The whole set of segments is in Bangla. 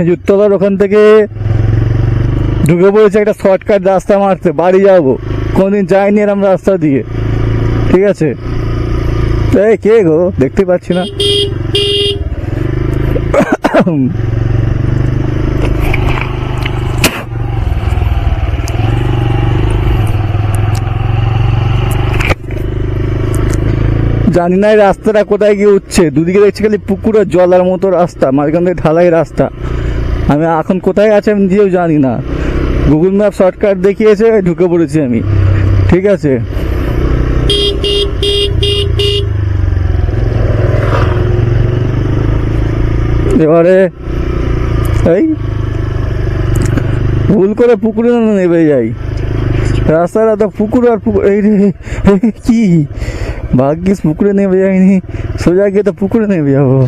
খেজুরতলার ওখান থেকে ঢুকে পড়েছে, একটা শর্টকাট রাস্তা মারতে। বাড়ি যাব। কোনদিন যাইনি এরম রাস্তা দিয়ে। ঠিক আছে? এই কে গো? দেখতে পাচ্ছি না। জানি না এই রাস্তাটা কোথায় গিয়ে উঠছে। দুদিকে দেখছি খালি পুকুরের জলার মতো রাস্তা, মাঝখান থেকে ঢালাই রাস্তা। আমি এখন কোথায় আছে আমি নিজেও জানি না। গুগল ম্যাপ শর্টকাট দেখিয়েছে, ঢুকে পড়েছি আমি। ঠিক আছে? এবারে, এই, ভুল করে পুকুরে না নেমে যাই। রাস্তাটা তো পুকুর আর পুকুর, এই রে, কি? ভাগ্যিস পুকুরে নেমে যাইনি। সোজা গিয়ে তো পুকুরে নেমে যাব।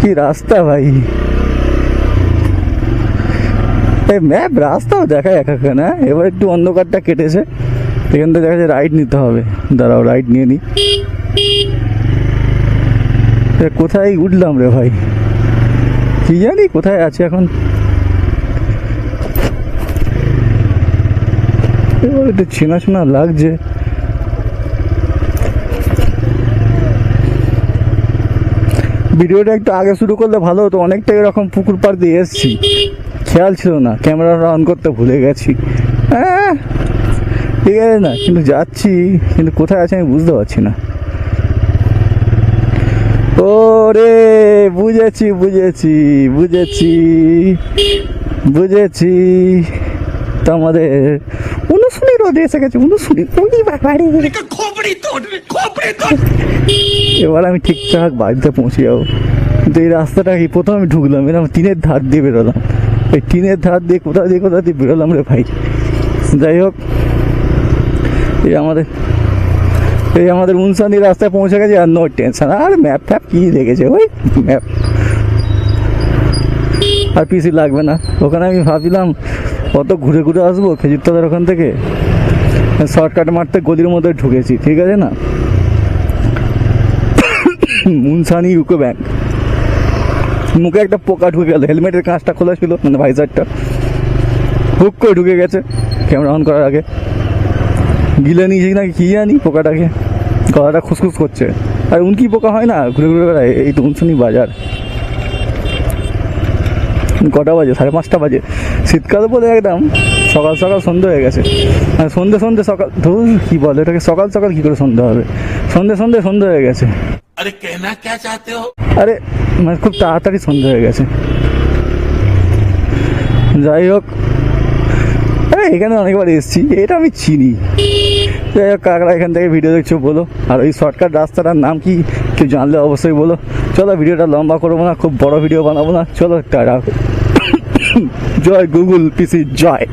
কি রাস্তা ভাই? এই ম্যাপ রাস্তাও দেখায় একা একা না এবার একটু অন্ধকারটা কেটেছে। এখান থেকে দেখা যায় রাইড নিতে হবে। দাঁড়াও রাইড নিয়ে নি। এ, কোথায় উঠলাম রে ভাই? কি জানি কোথায় আছে এখন। এবার একটু চেনা লাগছে। ভিডিওটা একটু আগে শুরু করলে ভালো হতো। অনেকটা এরকম পুকুর পাড় দিয়ে এসছি। খেয়াল ছিল না ক্যামেরাটা অন করতে ভুলে গেছি। হ্যাঁ ঠিক আছে না কিন্তু যাচ্ছি কিন্তু কোথায় আছে আমি বুঝতে পারছি না। ও রে বুঝেছি বুঝেছি বুঝেছি বুঝেছি। তো আমাদের উনশুনি রোদ এসে গেছে উনশুনি উনি বাবারে। এবার আমি ঠিকঠাক বাড়িতে পৌঁছে যাব। কিন্তু এই রাস্তাটা কি? প্রথম আমি ঢুকলাম এরকম তিনের ধার দিয়ে বেরোলাম। এই টিনের ধার দিয়ে কোথা দিয়ে কোথা দিয়ে বেরোলাম রে ভাই? যাই হোক, এই আমাদের এই আমাদের উনসানি রাস্তায় পৌঁছে গেছে আর নো টেনশন আর ম্যাপ ফ্যাপ কি দেখেছে ওই? ম্যাপ আর পিসি লাগবে না। ওখানে আমি ভাবছিলাম, কত ঘুরে ঘুরে আসব খেজুরতলার ওখান থেকে? শর্টকাট মারতে গলির মধ্যে ঢুকেছি, ঠিক আছে না? মুনসানি ইউকো ব্যাংক। মুখে একটা পোকা ঢুকে গেল হেলমেটের কাঁচটা খোলা ছিল মানে ভাইজারটা। হুক করে ঢুকে গেছে ক্যামেরা অন করার আগে। গিলে নিয়েছি নাকি কি জানি পোকাটাকে। গলাটা খুসখুস করছে। আর উনকি পোকা হয় না ঘুরে ঘুরে বেড়ায় এই তো উনসুনি বাজার। কটা বাজে? সাড়ে পাঁচটা বাজে। শীতকাল বলে একদম সকাল সকাল সন্ধে হয়ে গেছে। আর সন্ধে সন্ধে সকাল ধরুন কি বলে এটাকে? সকাল সকাল কি করে সন্ধে হবে? সন্ধে সন্ধে সন্ধে হয়ে গেছে। আরে কেনা কে চাতে হো আরে মানে খুব তাড়াতাড়ি সন্ধে হয়ে গেছে। যাই হোক এখানে অনেকবার এসেছি, এটা আমি চিনি। যাই হোক কাকড়া এখান থেকে ভিডিও দেখছ, বলো। আর ওই শর্টকাট রাস্তাটার নাম কি, কেউ জানলে অবশ্যই বলো। চলো, ভিডিওটা লম্বা করব না, খুব বড় ভিডিও বানাবো না। চলো, টাটা। জয় গুগল, পিসি, জয়।